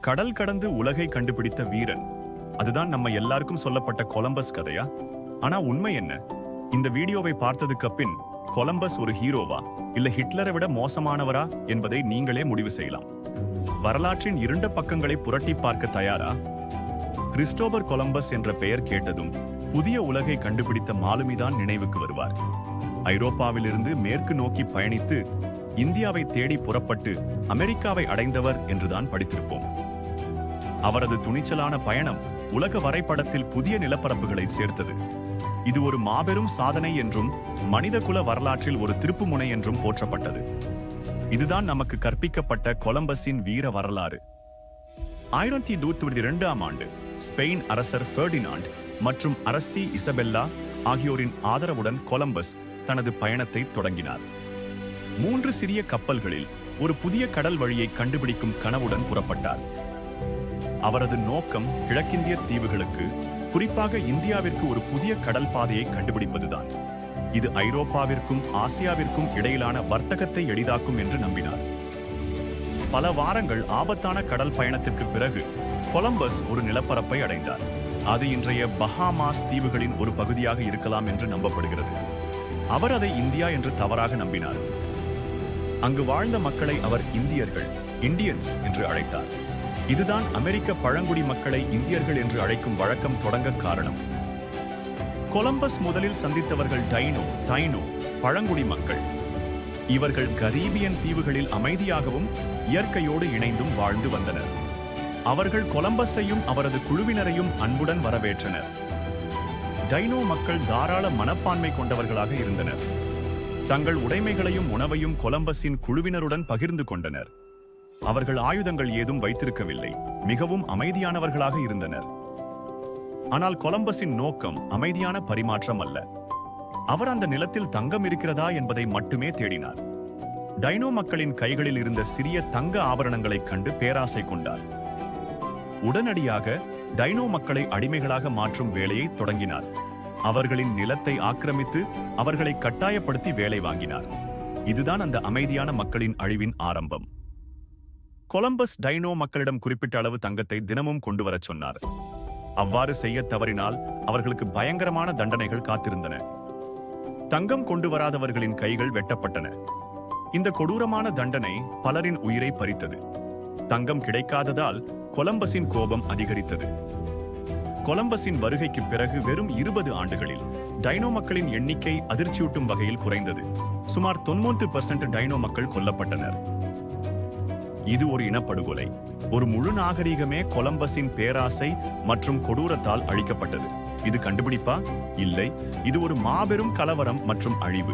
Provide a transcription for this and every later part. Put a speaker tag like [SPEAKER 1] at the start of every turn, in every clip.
[SPEAKER 1] கடல் கடந்து உலகை கண்டுபிடித்த வீரன். அதுதான் நம்ம எல்லாருக்கும் சொல்லப்பட்ட கொலம்பஸ் கதையா? ஆனா உண்மை என்ன? இந்த வீடியோவை பார்த்ததுக்கு பின் கொலம்பஸ் ஒரு ஹீரோவா? இல்ல ஹிட்லரை விட மோசமானவரா? என்பதை நீங்களே முடிவு செய்யலாம். வரலாற்றின் இருண்ட பக்கங்களை புரட்டி பார்க்க தயாரா? கிறிஸ்டோபர் கொலம்பஸ் என்ற பெயர் கேட்டதும் புதிய உலகை கண்டுபிடித்த மாலுமிதான் நினைவுக்கு வருவார். ஐரோப்பாவிலிருந்து மேற்கு நோக்கி பயணித்து இந்தியாவை தேடி புறப்பட்டு அமெரிக்காவை அடைந்தவர் என்றுதான் படித்திருப்போம். அவரது துணிச்சலான பயணம் உலக வரைபடத்தில் புதிய நிலப்பரப்புகளை சேர்த்தது. இது ஒரு மாபெரும் சாதனை என்றும் மனிதகுல வரலாற்றில் ஒரு திருப்புமுனை என்றும் போற்றப்பட்டது. இதுதான் நமக்கு கற்பிக்கப்பட்ட கொலம்பஸின் வீர வரலாறு. ஆயிரத்தி நூற்றி இரண்டாம் ஆண்டு ஸ்பெயின் அரசர் ஃபெர்டினாண்ட் மற்றும் அரசி இசபெல்லா ஆகியோரின் ஆதரவுடன் கொலம்பஸ் தனது பயணத்தை தொடங்கினார். மூன்று சிறிய கப்பல்களில் ஒரு புதிய கடல் வழியை கண்டுபிடிக்கும் கனவுடன் புறப்பட்டார். அவரது நோக்கம் கிழக்கிந்திய தீவுகளுக்கு குறிப்பாக இந்தியாவிற்கு ஒரு புதிய கடல் பாதையை கண்டுபிடிப்பதுதான். இது ஐரோப்பாவிற்கும் ஆசியாவிற்கும் இடையிலான வர்த்தகத்தை எளிதாக்கும் என்று நம்பினார். பல வாரங்கள் ஆபத்தான கடல் பயணத்திற்கு பிறகு கொலம்பஸ் ஒரு நிலப்பரப்பை அடைந்தார். அது இன்றைய பஹாமாஸ் தீவுகளின் ஒரு பகுதியாக இருக்கலாம் என்று நம்பப்படுகிறது. அவர் அதை இந்தியா என்று தவறாக நம்பினார். அங்கு வாழ்ந்த மக்களை அவர் இந்தியர்கள் இந்தியன்ஸ் என்று அழைத்தார். இதுதான் அமெரிக்க பழங்குடி மக்களை இந்தியர்கள் என்று அழைக்கும் வழக்கம் தொடங்க காரணம். கொலம்பஸ் முதலில் சந்தித்தவர்கள் டைனோ டைனோ பழங்குடி மக்கள். இவர்கள் கரீபியன் தீவுகளில் அமைதியாகவும் இயற்கையோடு இணைந்தும் வாழ்ந்து வந்தனர். அவர்கள் கொலம்பஸையும் அவரது குழுவினரையும் அன்புடன் வரவேற்றனர். டைனோ மக்கள் தாராள மனப்பான்மை கொண்டவர்களாக இருந்தனர். தங்கள் உடைமைகளையும் உணவையும் கொலம்பஸின் குழுவினருடன் பகிர்ந்து கொண்டனர். அவர்கள் ஆயுதங்கள் ஏதும் வைத்திருக்கவில்லை. மிகவும் அமைதியானவர்களாக இருந்தனர். ஆனால் கொலம்பஸின் நோக்கம் அமைதியான பரிமாற்றம் அல்ல. அவர் அந்த நிலத்தில் தங்கம் இருக்கிறதா என்பதை மட்டுமே தேடினார். டைனோ மக்களின் கைகளில் இருந்த சிறிய தங்க ஆபரணங்களைக் கண்டு பேராசை கொண்டார். உடனடியாக டைனோ மக்களை அடிமைகளாக மாற்றும் வேலையை தொடங்கினார். அவர்களின் நிலத்தை ஆக்கிரமித்து அவர்களை கட்டாயப்படுத்தி வேலை வாங்கினார். இதுதான் அந்த அமைதியான மக்களின் அழிவின் ஆரம்பம். கொலம்பஸ் டைனோ மக்களிடம் குறிப்பிட்ட அளவு தங்கத்தை தினமும் கொண்டு வரச் சொன்னார். அவ்வாறு செய்ய தவறினால் அவர்களுக்கு பயங்கரமான தண்டனைகள் காத்திருந்தன. தங்கம் கொண்டு வராதவர்களின் கைகள் வெட்டப்பட்டன. இந்த கொடூரமான தண்டனை பலரின் உயிரை பறித்தது. தங்கம் கிடைக்காததால் கொலம்பஸின் கோபம் அதிகரித்தது. கொலம்பஸின் வருகைக்கு பிறகு வெறும் இருபது ஆண்டுகளில் டைனோ மக்களின் எண்ணிக்கை அதிர்ச்சியூட்டும் வகையில் குறைந்தது. சுமார் தொன்மூன்று பர்சன்ட் டைனோ மக்கள் கொல்லப்பட்டனர். இது ஒரு இனப்படுகொலை. ஒரு முழு நாகரிகமே கொலம்பஸின் பேராசை மற்றும் கொடூரத்தால் அழிக்கப்பட்டது. இது கண்டுபிடிப்பா? இல்லை. இது ஒரு மாபெரும் கலவரம் மற்றும் அழிவு.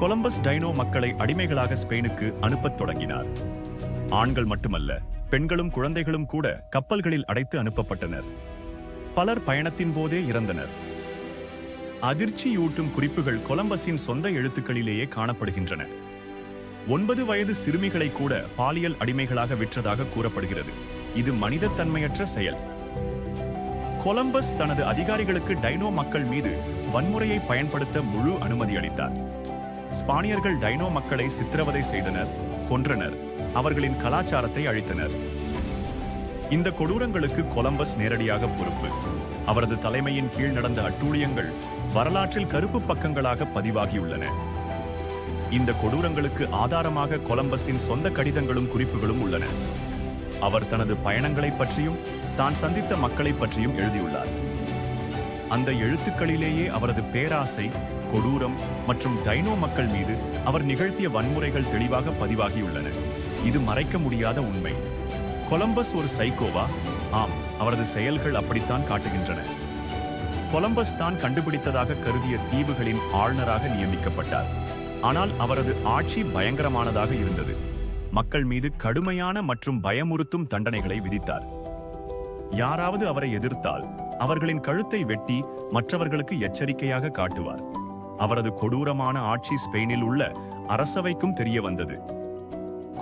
[SPEAKER 1] கொலம்பஸ் டைனோ மக்களை அடிமைகளாக ஸ்பெயினுக்கு அனுப்பத் தொடங்கினார். ஆண்கள் மட்டுமல்ல பெண்களும் குழந்தைகளும் கூட கப்பல்களில் அடைத்து அனுப்பப்பட்டனர். பலர் பயணத்தின் போதே இறந்தனர். அதிர்ச்சியூட்டும் குறிப்புகள் கொலம்பஸின் சொந்த எழுத்துக்களிலேயே காணப்படுகின்றன. ஒன்பது வயது சிறுமிகளை கூட பாலியல் அடிமைகளாக விற்றதாக கூறப்படுகிறது. இது மனிதத்தன்மையற்ற செயல். கொலம்பஸ் தனது அதிகாரிகளுக்கு டைனோ மக்கள் மீது வன்முறையை பயன்படுத்த முழு அனுமதி அளித்தார். ஸ்பானியர்கள் டைனோ மக்களை சித்திரவதை செய்தனர் கொன்றனர் அவர்களின் கலாச்சாரத்தை அழித்தனர். இந்த கொடூரங்களுக்கு கொலம்பஸ் நேரடியாக பொறுப்பு. அவரது தலைமையின் கீழ் நடந்த அட்டூழியங்கள் வரலாற்றில் கருப்பு பக்கங்களாக பதிவாகியுள்ளன. இந்த கொடூரங்களுக்கு ஆதாரமாக கொலம்பஸின் சொந்த கடிதங்களும் குறிப்புகளும் உள்ளன. அவர் தனது பயணங்களைப் பற்றியும் தான் சந்தித்த மக்களைப் பற்றியும் எழுதியுள்ளார். அந்த எழுத்துக்களிலேயே அவரது பேராசை கொடூரம் மற்றும் டைனோ மக்கள் மீது அவர் நிகழ்த்திய வன்முறைகள் தெளிவாக பதிவாகியுள்ளன. இது மறைக்க முடியாத உண்மை. கொலம்பஸ் ஒரு சைக்கோவா? ஆம் அவரது செயல்கள் அப்படித்தான் காட்டுகின்றன. கொலம்பஸ் தான் கண்டுபிடித்ததாக கருதிய தீவுகளின் ஆளுநராக நியமிக்கப்பட்டார். ஆனால் அவரது ஆட்சி பயங்கரமானதாக இருந்தது. மக்கள் மீது கடுமையான மற்றும் பயமுறுத்தும் தண்டனைகளை விதித்தார். யாராவது அவரை எதிர்த்தால் அவர்களின் கழுத்தை வெட்டி மற்றவர்களுக்கு எச்சரிக்கையாக காட்டுவார். அவரது கொடூரமான ஆட்சி ஸ்பெயினில் உள்ள அரசவைக்கும் தெரிய வந்தது.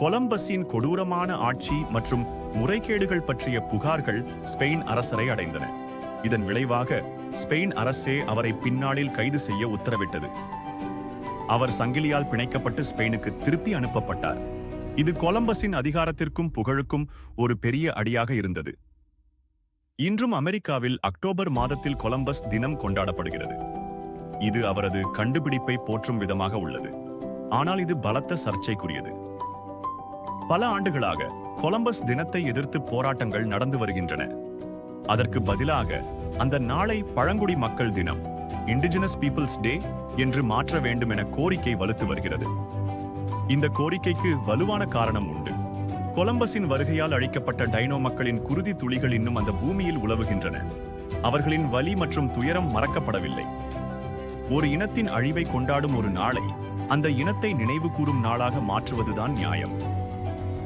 [SPEAKER 1] கொலம்பஸின் கொடூரமான ஆட்சி மற்றும் முறைகேடுகள் பற்றிய புகார்கள் ஸ்பெயின் அரசரை அடைந்தன. இதன் விளைவாக ஸ்பெயின் அரசே அவரை பின்னாளில் கைது செய்ய உத்தரவிட்டது. அவர் சங்கிலியால் பிணைக்கப்பட்டு ஸ்பெயினுக்கு திருப்பி அனுப்பப்பட்டார். இது கொலம்பஸின் அதிகாரத்திற்கும் புகழுக்கும் ஒரு பெரிய அடியாக இருந்தது. இன்றும் அமெரிக்காவில் அக்டோபர் மாதத்தில் கொலம்பஸ் தினம் கொண்டாடப்படுகிறது. இது அவரது கண்டுபிடிப்பை போற்றும் விதமாக உள்ளது. ஆனால் இது பலத்த சர்ச்சைக்குரியது. பல ஆண்டுகளாக கொலம்பஸ் தினத்தை எதிர்த்து போராட்டங்கள் நடந்து வருகின்றன. அதற்கு பதிலாக அந்த நாளை பழங்குடி மக்கள் தினம் இண்டிஜினஸ் பீப்புள்ஸ் டே என்று மாற்ற வேண்டும் என கோரிக்கை வலுத்து வருகிறது. இந்த கோரிக்கைக்கு வலுவான காரணம் உண்டு. கொலம்பஸின் வருகையால் அழிக்கப்பட்ட டைனோ மக்களின் குருதி துளிகள் இன்னும் அந்த பூமியில் உலவுகின்றன. அவர்களின் வலி மற்றும் துயரம் மறக்கப்படவில்லை. ஒரு இனத்தின் அழிவை கொண்டாடும் ஒரு நாளை அந்த இனத்தை நினைவு கூறும் நாளாக மாற்றுவதுதான் நியாயம்.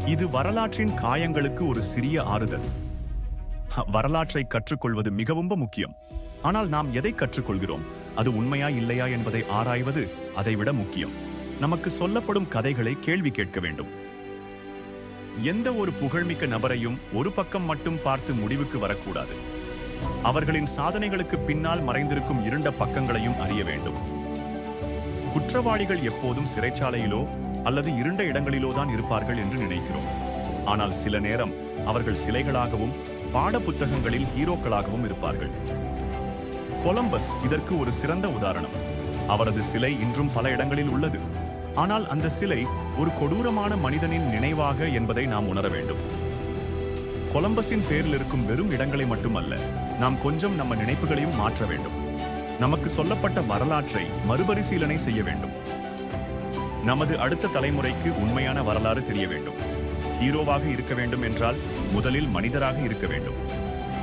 [SPEAKER 1] இது வரலாற்றின் காயங்களுக்கு ஒரு சிறிய ஆறுதல். வரலாற்றை கற்றுக்கொள்வது மிகவும் முக்கியம். ஆனால் நாம் எதை கற்றுக்கொள்கிறோம்? அது உண்மையா இல்லையா என்பதை ஆராய்வது அதைவிட முக்கியம். நமக்கு சொல்லப்படும் கதைகளை கேள்வி கேட்க வேண்டும். எந்த ஒரு புகழ்மிக்க நபரையும் ஒரு பக்கம் மட்டும் பார்த்து முடிவுக்கு வரக்கூடாது. அவர்களின் சாதனைகளுக்கு பின்னால் மறைந்திருக்கும் இருண்ட பக்கங்களையும் அறிய வேண்டும். குற்றவாளிகள் எப்போதும் சிறைச்சாலையிலோ அல்லது இருண்ட இடங்களிலோ தான் இருப்பார்கள் என்று நினைக்கிறோம். ஆனால் சில நேரம் அவர்கள் சிலைகளாகவும் பாட புத்தகங்களில் ஹீரோக்களாகவும் இருப்பார்கள். கொலம்பஸ் இதற்கு ஒரு சிறந்த உதாரணம். அவரது சிலை இன்றும் பல இடங்களில் உள்ளது. ஆனால் அந்த சிலை ஒரு கொடூரமான மனிதனின் நினைவாக என்பதை நாம் உணர வேண்டும். கொலம்பஸின் பேரில் இருக்கும் வெறும் இடங்களை மட்டுமல்ல நாம் கொஞ்சம் நம்ம நினைப்புகளையும் மாற்ற வேண்டும். நமக்கு சொல்லப்பட்ட வரலாற்றை மறுபரிசீலனை செய்ய வேண்டும். நமது அடுத்த தலைமுறைக்கு உண்மையான வரலாறு தெரிய வேண்டும். ஹீரோவாக இருக்க வேண்டும் என்றால் முதலில் மனிதராக இருக்க வேண்டும்.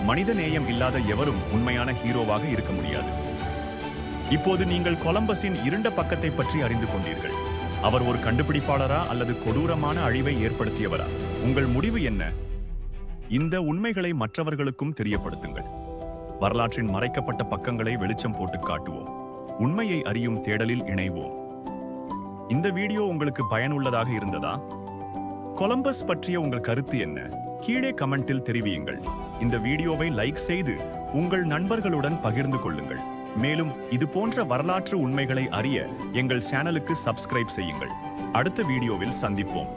[SPEAKER 1] மனித நேயம் இல்லாத எவரும் உண்மையான ஹீரோவாக இருக்க முடியாது. இப்போது நீங்கள் கொலம்பஸின் இருண்ட பக்கத்தை பற்றி அறிந்து கொண்டீர்கள். அவர் ஒரு கண்டுபிடிப்பாளரா அல்லது கொடூரமான அழிவை ஏற்படுத்தியவரா? உங்கள் முடிவு என்ன? இந்த உண்மைகளை மற்றவர்களுக்கும் தெரியப்படுத்துங்கள். வரலாற்றின் மறைக்கப்பட்ட பக்கங்களை வெளிச்சம் போட்டு காட்டுவோம். உண்மையை அறியும் தேடலில் இணைவோம். இந்த வீடியோ உங்களுக்கு பயனுள்ளதாக இருந்ததா? கொலம்பஸ் பற்றிய உங்கள் கருத்து என்ன? கீழே கமெண்டில் தெரிவியுங்கள். இந்த வீடியோவை லைக் செய்து உங்கள் நண்பர்களுடன் பகிர்ந்து கொள்ளுங்கள். மேலும் இது போன்ற வரலாற்று உண்மைகளை அறிய எங்கள் சேனலுக்கு சப்ஸ்கிரைப் செய்யுங்கள். அடுத்த வீடியோவில் சந்திப்போம்.